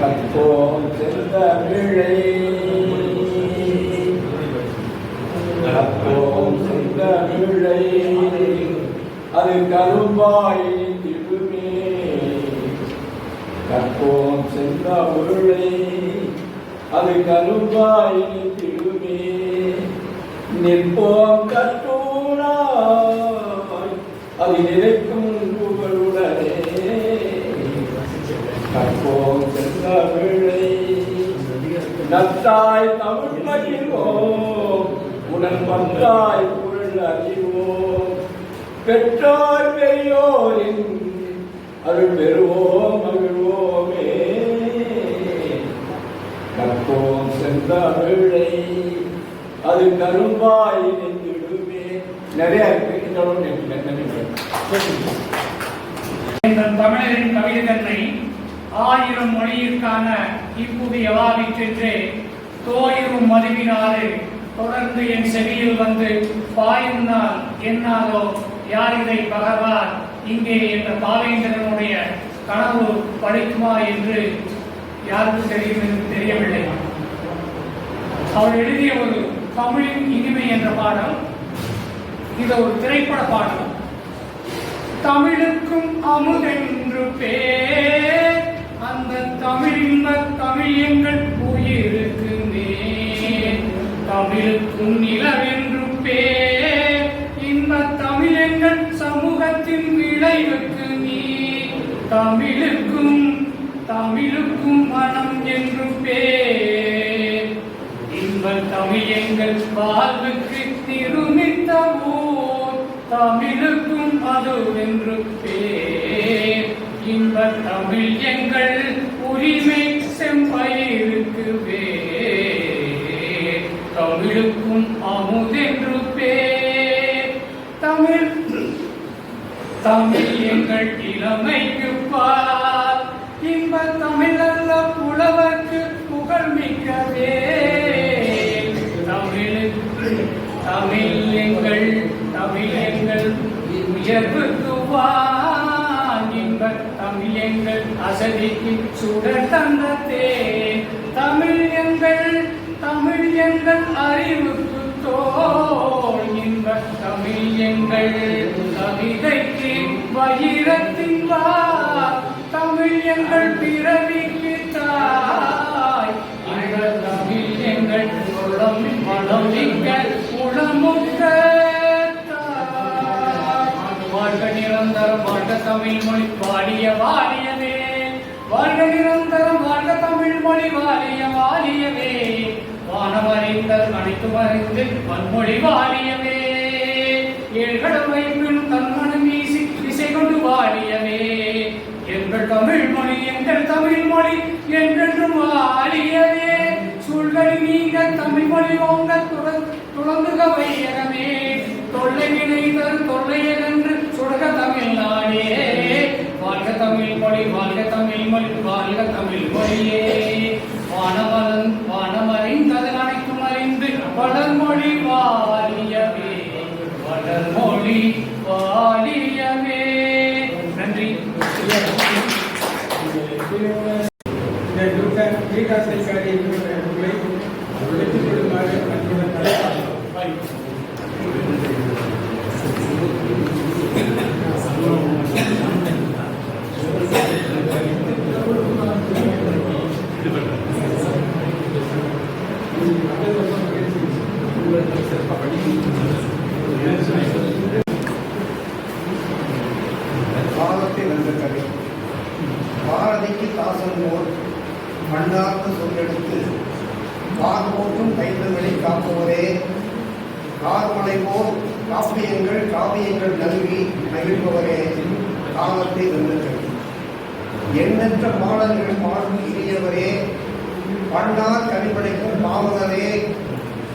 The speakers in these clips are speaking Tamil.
கற்போம் செந்தமிழை கற்போம் செந்தமிழை அது கரும்பாய் திருமே கற்போம் செந்தமிழை அது கரும்பாய் திருமே நிற்போம் கற்போனா அது நிலைக்கும் புகழுடனே கற்போம் செந்தமிழை நத்தாய் தமிழ் மகிழ்வோம் உடன் பந்தாய் பொருள் அறிவோம் பெற்றோர் பெரியோரின் அருள் பெறுவோம் மகிழ்வோமே. கற்போம் செந்தமிழை அது கரும்பாய் நின்றுடுமே நிறைய இருக்கு. இதோட தமிழரின் கவிதை தன்னை ஆயிரம் மொழியிற்கான இப்புவி எவாவிச் சென்று தோயிரும் மதுவினாறு தொடர்ந்து என் செவியில் வந்து பாயும் என்னாலோ? யார் இதை பகவான் இங்கே என்ற பாவேந்திரனுடைய கனவு படிக்குமா என்று யாருக்கும் தெரியும் என்று தெரியவில்லை. அவர் எழுதிய ஒரு தமிழின் இனிமை என்ற பாடல். இது ஒரு திரைப்பட பாடல். தமிழுக்கும் அமுதென்று பேர் தமிழுக்கும் நிலவென்று பேர் இன்ப தமிழெங்கள் சமூகத்தின் விளைவுக்கு நீ. தமிழுக்கும் தமிழுக்கும் மனம் என்று பேர் இன்ப தமிழ் எங்கள் வாழ்வுக்கு திருமித்த ஊர் தமிழுக்கும் அதுவென்று பேர் இன்ப தமிழ் எங்கள் உரிமை செம்பயிருக்கு வேர் தமிழுக்கும் அமுதென்று பேர் தமிழ் தமிழ் எங்கள் இளமைக்கு பார். இன்ப தமிழல்ல புலவர்க்கு புகழ் மிக்கவே தமிழுக்கு தமிழ் எங்கள் தமிழ் எங்கள் உயர்வுக்கு வான் இன்ப தமிழ் எங்கள் அசதிக்கு சுடர் தந்தத்தே தமிழ் எங்கள் தமிழ் எங்கள் தமிழ் எங்கள் கவிதைக்கு வயிரத்தின் வா தமிழ் எங்கள் பிறவிக்கு தாய். இன்ப தமிழ் எங்கள் உளம் மனம் மிக்க உளமுக்க வாழ்க நிரந்தரம் வாழ்க தமிழ் மொழி வாழிய வாழியவே. வாழ்க நிரந்தரம் வாழ்க தமிழ் மொழி வானமறிந்தர் அனைத்து மறைந்து வன்மொழி வாரியமே ஏழ்கடல் வைப்பின் தன்மனம் வீசி இசை கொண்டு வாரியமே எங்கள் தமிழ் மொழி எங்கள் தமிழ் மொழி என்றென்றும் வாரியமே சூழ்களை நீங்க தமிழ் மொழி ஓங்க துறந்துக வையகமே. தொல்லை வினை தரும் தொல்லையகன்று சுடக தமிழ்நாடே வாழ்க தமிழ் மொழி வாழ்க தமிழ் மொழி வாழ்க தமிழ் மொழியே. இந்த நூற்ற வீட்டாசைக்காரி நூலை வெற்றி கொள்ளுமாறு அன்புடன் மண்ணார்ந்து சொல்லெடுத்து கார் போற்றும் கைத்தங்களை காப்பவரே. கார்மலை போல் காப்பியங்கள் காவியங்கள் நல்கி மகிழ்பவரே. காலத்தை வென்ற கவி எண்ணற்ற பாடல்கள் பாடும் இனியவரே. பண்ணார் கனிபடைக்கும் பாவலரே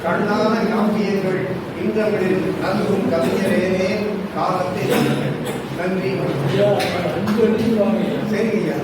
கண்ணான காப்பியங்கள் இந்தமிழில் நல்கும் கவிஞரேனே. காலத்தை. நன்றி. ஐயா,